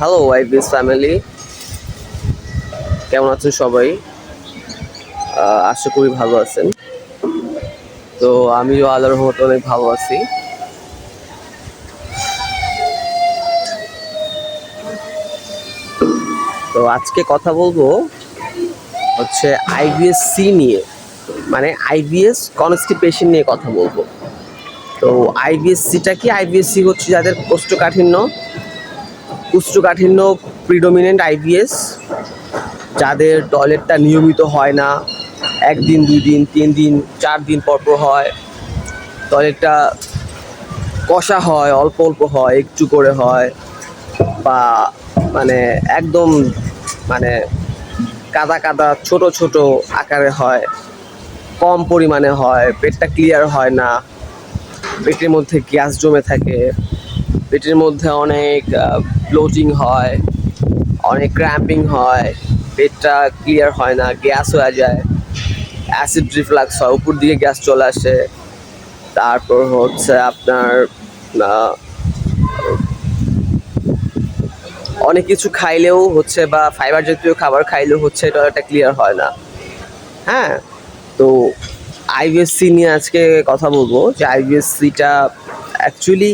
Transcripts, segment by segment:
Hello ওয়াইবিস family কেমন আছেন সবাই? আশা করি ভালো আছেন। তো আমিও আল্লাহর রহমতে অনেক ভালো আছি। তো আজকে কথা বলব হচ্ছে আইবিএস সি নিয়ে। মানে আইবিএস কনস্টিপেশন নিয়ে কথা বলব। তো আইবিএস সিটা কি আইবিএস সি হচ্ছে যাদের কোষ্ঠকাঠিন্য? কোষ্ঠকাঠিন্য প্রিডোমিনেন্ট আইবিএস যাদের টয়লেটটা নিয়মিত হয় না, একদিন দুই দিন তিন দিন চার দিন পর পর হয়। টয়লেটটা কষা হয়, অল্প অল্প হয়, একটু করে হয়, বা মানে একদম মানে কাদা কাদা, ছোট ছোট আকারে হয়, কম পরিমাণে হয়, পেটটা ক্লিয়ার হয় না, পেটের মধ্যে গ্যাস জমে থাকে। পেটের মধ্যে অনেক ব্লোটিং হয়, অনেক ক্র্যাম্পিং হয়, পেটটা ক্লিয়ার হয় না গ্যাস হয়ে যায় অ্যাসিড রিফ্লাক্স হয়, উপর দিকে গ্যাস চলে আসে। তারপর হচ্ছে আপনার অনেক কিছু খাইলেও হচ্ছে বা ফাইবার জাতীয় খাবার খাইলেও হচ্ছে এটা ক্লিয়ার হয় না। হ্যাঁ তো আইবিএসসি নিয়ে আজকে কথা বলব। যে আইবিএসসিটা অ্যাকচুয়ালি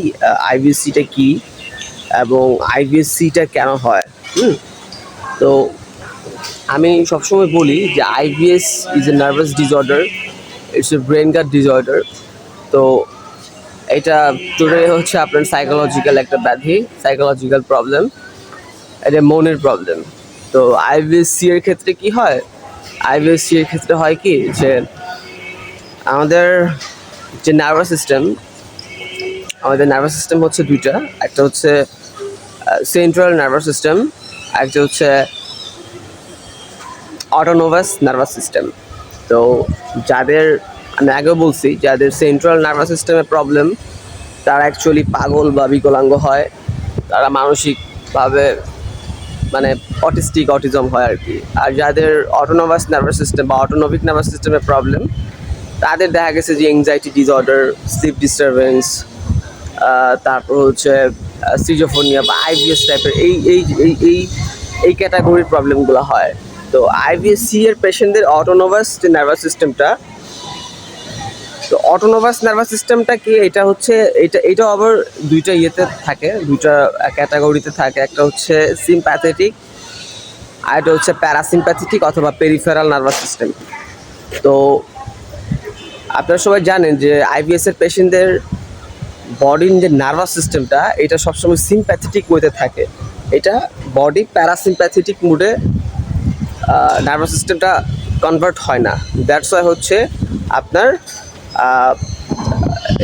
আইবিএসসিটা কি এবং আইবিএসসিটা কেন হয়? হুম? তো আমি সবসময় বলি যে IBS is a nervous disorder it's a brain gut disorder তো এটা টোটালি হচ্ছে আপনার সাইকোলজিক্যাল একটা ব্যাধি সাইকোলজিক্যাল প্রবলেম এটা মনের প্রবলেম তো আইবিএসসি এর ক্ষেত্রে কি হয়? আইবিএসসি এর ক্ষেত্রে হয় কি যে আমাদের যে নার্ভাস সিস্টেম আমাদের নার্ভাস সিস্টেম হচ্ছে দুইটা। একটা হচ্ছে সেন্ট্রাল নার্ভাস সিস্টেম একটা হচ্ছে অটোনোভাস নার্ভাস সিস্টেম তো যাদের, আমি আগেও বলছি, যাদের সেন্ট্রাল নার্ভাস সিস্টেমে প্রবলেম তারা অ্যাকচুয়ালি পাগল বা বিকলাঙ্গ হয়। তারা মানসিকভাবে মানে অটিস্টিক অটিজম হয় আর কি। আর যাদের অটোনোভাস নার্ভাস সিস্টেম বা অটোনমিক নার্ভাস সিস্টেমের প্রবলেম তাদের দেখা গেছে যে এংজাইটি ডিসঅর্ডার স্লিপ ডিস্টারবেন্স তারপর হচ্ছে সিজোফোনিয়া বা আইবিএস টাইপের এই এই এই এই এই ক্যাটাগরির প্রবলেমগুলো হয়। তো আইবিএসসি এর পেশেন্টদের অটোনোভাস যে নার্ভাস সিস্টেমটা তো অটোনোভাস নার্ভাস সিস্টেমটা কি, এটা হচ্ছে, এটা এটা আবার দুইটা ইয়েতে থাকে, দুইটা ক্যাটাগরিতে থাকে। একটা হচ্ছে সিম্প্যাথেটিক আর এটা হচ্ছে প্যারাসিম্প্যাথেটিক অথবা পেরিফেরাল নার্ভাস সিস্টেম তো আপনারা সবাই জানেন যে আইবিএস এর পেশেন্টদের বডির যে নার্ভাস সিস্টেমটা এটা সবসময় সিম্প্যাথেটিক ওয়েতে থাকে। এটা বডি প্যারাসিম্প্যাথেটিক মুডে নার্ভাস সিস্টেমটা কনভার্ট হয় না। দ্যাটস ওয়াই হচ্ছে আপনার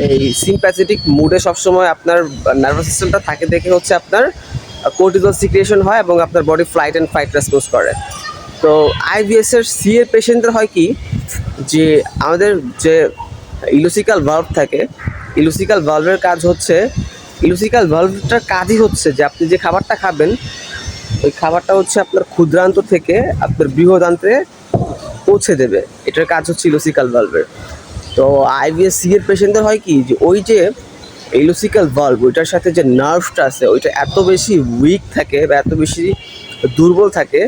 এই সিম্প্যাথেটিক মুডে সবসময় আপনার নার্ভাস সিস্টেমটা থাকে দেখে হচ্ছে আপনার কোর্টিজল সিক্রিয়েশন হয় এবং আপনার body flight and fight response করে। তো আইবিএস এর সি এর পেশেন্টদের হয় কি, যে আমাদের যে ইলুসিক্যাল ভার্ভ থাকে ইলুসিক্যাল ভাল্ভের কাজ হচ্ছে ইলুসিক্যাল ভাল্ভটার কাজই হচ্ছে যে আপনি যে খাবারটা খাবেন, ওই খাবারটা হচ্ছে আপনার ক্ষুদ্রান্ত থেকে আপনার বৃহদান্তে পৌঁছে দেবে। এটার কাজ হচ্ছে ইলোসিক্যাল ভালভের তো আইভিএস সি এর পেশেন্টদের হয় কি যে ওই যে ইলোসিক্যাল ভালভ ওইটার সাথে যে নার্ভটা আছে, ওইটা এত বেশি উইক থাকে বা এত বেশি দুর্বল থাকে,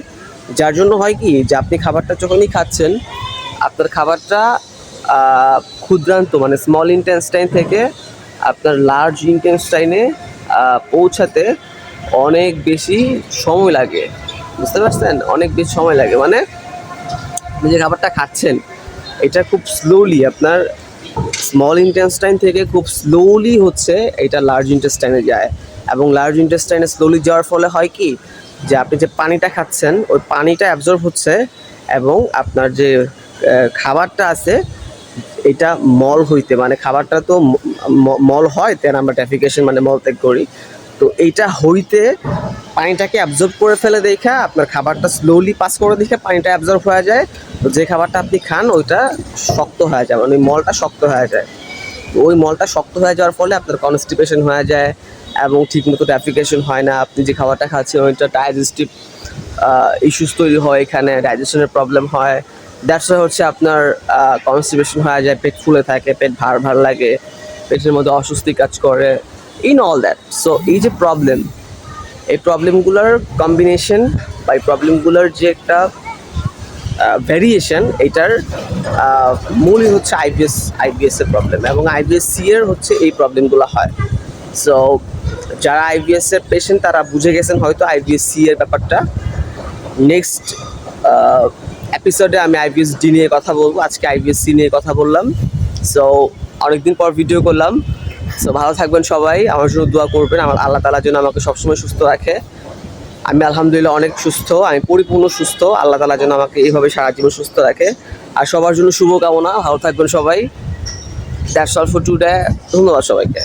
যার জন্য হয় কি যে আপনি খাবারটা যখনই খাচ্ছেন, আপনার খাবারটা ক্ষুদ্রান্ত মানে স্মল ইন্টেনস্টাইন থেকে আপনার লার্জ ইন্টেনস্টাইনে পৌঁছাতে অনেক বেশি সময় লাগে। বুঝতে পারছেন? অনেক বেশি সময় লাগে। মানে আপনি যে খাবারটা খাচ্ছেন, এটা খুব স্লোলি আপনার স্মল ইন্টেস্টাইন থেকে খুব স্লোলি হচ্ছে এটা লার্জ ইন্টেস্টাইনে যায়। এবং লার্জ ইন্টেস্টাইনে স্লোলি যাওয়ার ফলে হয় কি? যে আপনি যে পানিটা খাচ্ছেন, ওই পানিটা অ্যাবজর্ব হচ্ছে এবং আপনার যে খাবারটা আছে এটা মল হইতে মানে খাবারটা তো মল হয় তেন আমরা ট্যাফিকেশন মানে মল ত্যাগ করি। তো এইটা হইতে পানিটাকে অ্যাবজর্ব করে ফেলে দেখা, আপনার খাবারটা স্লোলি পাস করে দেখে, পানিটা অ্যাবজর্ব হয়ে যায়। তো যে খাবারটা আপনি খান, ওইটা শক্ত হয়ে যায় মানে ওই মলটা শক্ত হয়ে যায়। ওই মলটা শক্ত হয়ে যাওয়ার ফলে আপনার কনস্টিপেশন হয়ে যায় এবং ঠিকমতো ট্যাফিকেশন হয় না। আপনি যে খাবারটা খাচ্ছেন, ওইটা ডাইজেস্টিভ ইস্যুস তৈরি হয় এখানে ডাইজেশনের প্রবলেম হয়। দ্যাটস হচ্ছে আপনার কনস্টিপেশন হয়ে যায়, পেট ফুলে থাকে, পেট ভার ভার লাগে, পেটের মধ্যে অস্বস্তি কাজ করে ইন অল দ্যাট সো এই যে প্রবলেম এই প্রবলেমগুলোর কম্বিনেশন বা এই প্রবলেমগুলোর যে একটা ভ্যারিয়েশন এটার মূলই হচ্ছে আইবিএস আইবিএস এর প্রবলেম এবং আইবিএস সি হচ্ছে এই প্রবলেমগুলো হয়। সো যারা আইবিএস এর পেশেন্ট তারা বুঝে গেছেন হয়তো আইবিএস সি এর ব্যাপারটা। নেক্সট এপিসোডে আমি আইবিএস ডি নিয়ে কথা বলব। আজকে আইবিএস সি নিয়ে কথা বললাম। সো অনেকদিন পর ভিডিও করলাম। সো ভালো থাকবেন সবাই। আমার জন্য দোয়া করবেন। আমার আল্লাহ তালার জন্য আমাকে সবসময় সুস্থ রাখে। আমি আলহামদুলিল্লাহ অনেক সুস্থ। আমি পরিপূর্ণ সুস্থ। আল্লাহ তালার জন্য আমাকে এইভাবে সারা জীবন সুস্থ রাখে। আর সবার জন্য শুভকামনা। ভালো থাকবেন সবাই। দ্যাটস অল ফর টুডে ধন্যবাদ সবাইকে।